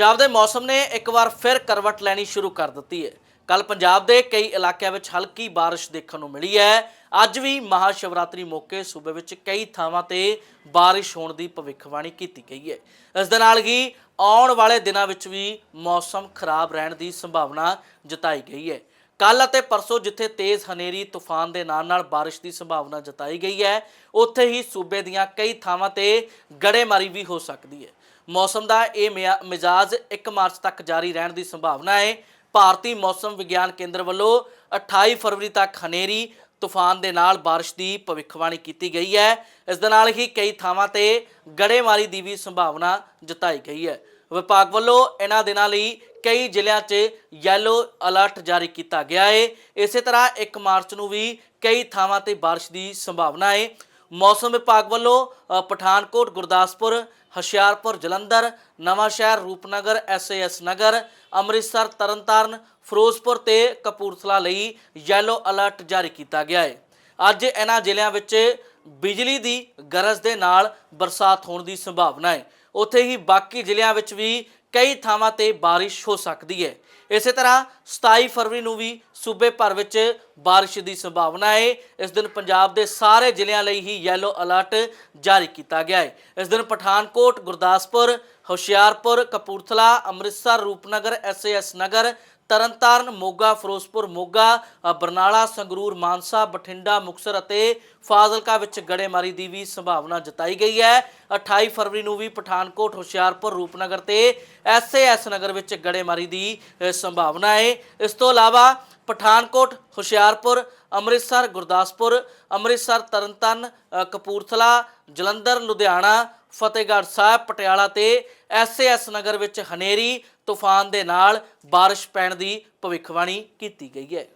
ਪੰਜਾਬ ਦੇ ਮੌਸਮ ਨੇ ਇੱਕ ਵਾਰ ਫਿਰ ਕਰਵਟ ਲੈਣੀ ਸ਼ੁਰੂ ਕਰ ਦਿੱਤੀ ਹੈ। ਕੱਲ ਪੰਜਾਬ ਦੇ ਕਈ ਇਲਾਕਿਆਂ ਵਿੱਚ ਹਲਕੀ ਬਾਰਿਸ਼ ਦੇਖਣ ਨੂੰ ਮਿਲੀ ਹੈ। ਅੱਜ ਵੀ ਮਹਾ ਸ਼ਿਵਰਾਤਰੀ ਮੌਕੇ ਸੂਬੇ ਵਿੱਚ ਕਈ ਥਾਵਾਂ ਤੇ ਬਾਰਿਸ਼ ਹੋਣ ਦੀ ਭਵਿੱਖਬਾਣੀ ਕੀਤੀ ਗਈ ਹੈ। ਇਸ ਦੇ ਨਾਲ ਹੀ ਆਉਣ ਵਾਲੇ ਦਿਨਾਂ ਵਿੱਚ ਵੀ ਮੌਸਮ ਖਰਾਬ ਰਹਿਣ ਦੀ ਸੰਭਾਵਨਾ ਜਤਾਈ ਗਈ ਹੈ। ਕੱਲ ਅਤੇ ਪਰਸੋਂ ਜਿੱਥੇ ਤੇਜ਼ ਹਨੇਰੀ, ਤੂਫਾਨ ਦੇ ਨਾਲ ਨਾਲ ਬਾਰਿਸ਼ ਦੀ ਸੰਭਾਵਨਾ ਜਤਾਈ ਗਈ ਹੈ, ਉੱਥੇ ਹੀ ਸੂਬੇ ਦੀਆਂ ਕਈ ਥਾਵਾਂ ਤੇ ਗੜੇਮਾਰੀ ਵੀ ਹੋ ਸਕਦੀ ਹੈ। ਮੌਸਮ ਦਾ ਇਹ ਮਿਆ- ਮਿਜ਼ਾਜ 1 ਮਾਰਚ ਤੱਕ ਜਾਰੀ ਰਹਿਣ ਦੀ ਸੰਭਾਵਨਾ ਹੈ। ਭਾਰਤੀ ਮੌਸਮ ਵਿਗਿਆਨ ਕੇਂਦਰ ਵੱਲੋਂ 28 ਫਰਵਰੀ ਤੱਕ ਹਨੇਰੀ, ਤੂਫਾਨ ਦੇ ਨਾਲ ਬਾਰਿਸ਼ ਦੀ ਭਵਿੱਖਬਾਣੀ ਕੀਤੀ ਗਈ ਹੈ। ਇਸ ਦੇ ਨਾਲ ਹੀ ਕਈ ਥਾਵਾਂ ਤੇ ਗੜੇਮਾਰੀ ਦੀ ਵੀ ਸੰਭਾਵਨਾ ਜਤਾਈ ਗਈ ਹੈ। ਵਿਭਾਗ ਵੱਲੋਂ ਇਹਨਾਂ ਦਿਨਾਂ ਲਈ ਕਈ ਜ਼ਿਲ੍ਹਿਆਂ 'ਚ ਯੈਲੋ ਅਲਰਟ ਜਾਰੀ ਕੀਤਾ ਗਿਆ ਹੈ ਇਸੇ ਤਰ੍ਹਾਂ 1 ਮਾਰਚ ਨੂੰ ਵੀ ਕਈ ਥਾਵਾਂ ਤੇ ਬਾਰਿਸ਼ ਦੀ ਸੰਭਾਵਨਾ ਹੈ ਮੌਸਮ ਵਿਭਾਗ ਵੱਲੋਂ ਪਠਾਨਕੋਟ, ਗੁਰਦਾਸਪੁਰ, ਹੁਸ਼ਿਆਰਪੁਰ, ਜਲੰਧਰ ਨਵਾਂ ਸ਼ਹਿਰ ਰੂਪਨਗਰ ਐਸਏਐਸ ਨਗਰ, ਅੰਮ੍ਰਿਤਸਰ, ਤਰਨਤਾਰਨ, ਫਿਰੋਜ਼ਪੁਰ ਤੇ ਕਪੂਰਥਲਾ ਲਈ ਯੈਲੋ ਅਲਰਟ ਜਾਰੀ ਕੀਤਾ ਗਿਆ ਹੈ ਅੱਜ ਇਹਨਾਂ ਜ਼ਿਲ੍ਹਿਆਂ ਵਿੱਚ ਬਿਜਲੀ ਦੀ ਗਰਜ ਦੇ ਨਾਲ ਬਰਸਾਤ ਹੋਣ ਦੀ ਸੰਭਾਵਨਾ ਹੈ ਉੱਥੇ ਹੀ ਬਾਕੀ ਜ਼ਿਲ੍ਹਿਆਂ ਵਿੱਚ ਵੀ ਕਈ ਥਾਵਾਂ ਤੇ ਬਾਰਿਸ਼ ਹੋ ਸਕਦੀ ਹੈ। ਇਸੇ ਤਰ੍ਹਾਂ 27 ਫਰਵਰੀ ਨੂੰ ਵੀ ਸੂਬੇ ਭਰ ਵਿੱਚ ਬਾਰਿਸ਼ ਦੀ ਸੰਭਾਵਨਾ ਹੈ। ਇਸ ਦਿਨ ਪੰਜਾਬ ਦੇ ਸਾਰੇ ਜ਼ਿਲ੍ਹਿਆਂ ਲਈ ਹੀ ਯੈਲੋ ਅਲਰਟ ਜਾਰੀ ਕੀਤਾ ਗਿਆ ਹੈ। ਇਸ ਦਿਨ ਪਠਾਨਕੋਟ, ਗੁਰਦਾਸਪੁਰ, ਹੁਸ਼ਿਆਰਪੁਰ, ਕਪੂਰਥਲਾ, ਅੰਮ੍ਰਿਤਸਰ, ਰੂਪਨਗਰ ਐਸਏਐਸ ਨਗਰ ਤਰਨਤਾਰਨ, ਮੋਗਾ, ਫਿਰੋਜ਼ਪੁਰ, ਮੋਗਾ ਬਰਨਾਲਾ, ਸੰਗਰੂਰ, ਮਾਨਸਾ, ਬਠਿੰਡਾ, ਮੁਕਸਰ ਅਤੇ ਫਾਜ਼ਿਲਕਾ ਵਿੱਚ ਗੜੇਮਾਰੀ ਦੀ ਵੀ ਸੰਭਾਵਨਾ ਜਤਾਈ ਗਈ ਹੈ। 28 ਫਰਵਰੀ ਨੂੰ ਵੀ ਪਠਾਨਕੋਟ, ਹੁਸ਼ਿਆਰਪੁਰ, ਰੂਪਨਗਰ ਤੇ ਐਸਏਐਸ ਨਗਰ ਵਿੱਚ ਗੜੇਮਾਰੀ ਦੀ ਸੰਭਾਵਨਾ ਹੈ। ਇਸ ਤੋਂ ਇਲਾਵਾ ਪਠਾਨਕੋਟ, ਹੁਸ਼ਿਆਰਪੁਰ, ਅੰਮ੍ਰਿਤਸਰ, ਗੁਰਦਾਸਪੁਰ, ਅੰਮ੍ਰਿਤਸਰ, ਤਰਨਤਾਰਨ ਕਪੂਰਥਲਾ, ਜਲੰਧਰ, ਲੁਧਿਆਣਾ ਫਤਿਹਗੜ੍ਹ ਸਾਹਿਬ, ਪਟਿਆਲਾ ਤੇ ਐਸਏਐਸ ਨਗਰ ਵਿੱਚ ਹਨੇਰੀ, ਤੂਫਾਨ ਦੇ ਨਾਲ ਬਾਰਿਸ਼ ਪੈਣ ਦੀ ਭਵਿੱਖਬਾਣੀ ਕੀਤੀ ਗਈ ਹੈ।